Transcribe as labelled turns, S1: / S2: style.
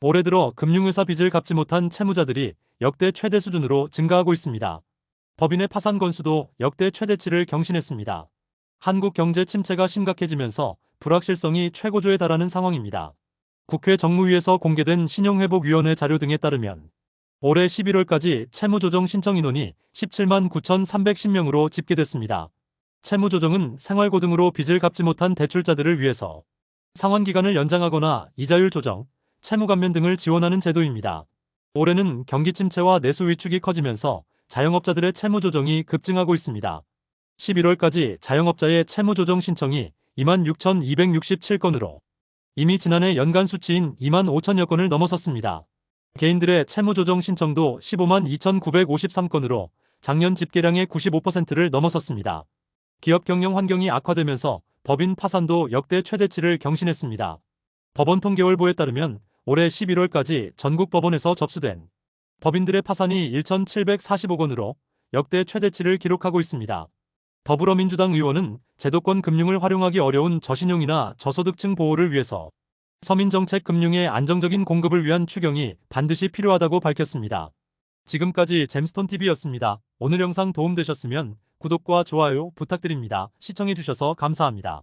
S1: 올해 들어 금융회사 빚을 갚지 못한 채무자들이 역대 최대 수준으로 증가하고 있습니다. 법인의 파산 건수도 역대 최대치를 경신했습니다. 한국 경제 침체가 심각해지면서 불확실성이 최고조에 달하는 상황입니다. 국회 정무위에서 공개된 신용회복위원회 자료 등에 따르면 올해 11월까지 채무조정 신청 인원이 17만 9,310명으로 집계됐습니다. 채무조정은 생활고 등으로 빚을 갚지 못한 대출자들을 위해서 상환기간을 연장하거나 이자율 조정, 채무 감면 등을 지원하는 제도입니다. 올해는 경기 침체와 내수 위축이 커지면서 자영업자들의 채무 조정이 급증하고 있습니다. 11월까지 자영업자의 채무 조정 신청이 26,267건으로 이미 지난해 연간 수치인 2만 5천여 건을 넘어섰습니다. 개인들의 채무 조정 신청도 15만 2,953건으로 작년 집계량의 95%를 넘어섰습니다. 기업 경영 환경이 악화되면서 법인 파산도 역대 최대치를 경신했습니다. 법원 통계월보에 따르면 올해 11월까지 전국 법원에서 접수된 법인들의 파산이 1,745건으로 역대 최대치를 기록하고 있습니다. 더불어민주당 의원은 제도권 금융을 활용하기 어려운 저신용이나 저소득층 보호를 위해서 서민정책 금융의 안정적인 공급을 위한 추경이 반드시 필요하다고 밝혔습니다. 지금까지 잼스톤TV였습니다. 오늘 영상 도움되셨으면 구독과 좋아요 부탁드립니다. 시청해주셔서 감사합니다.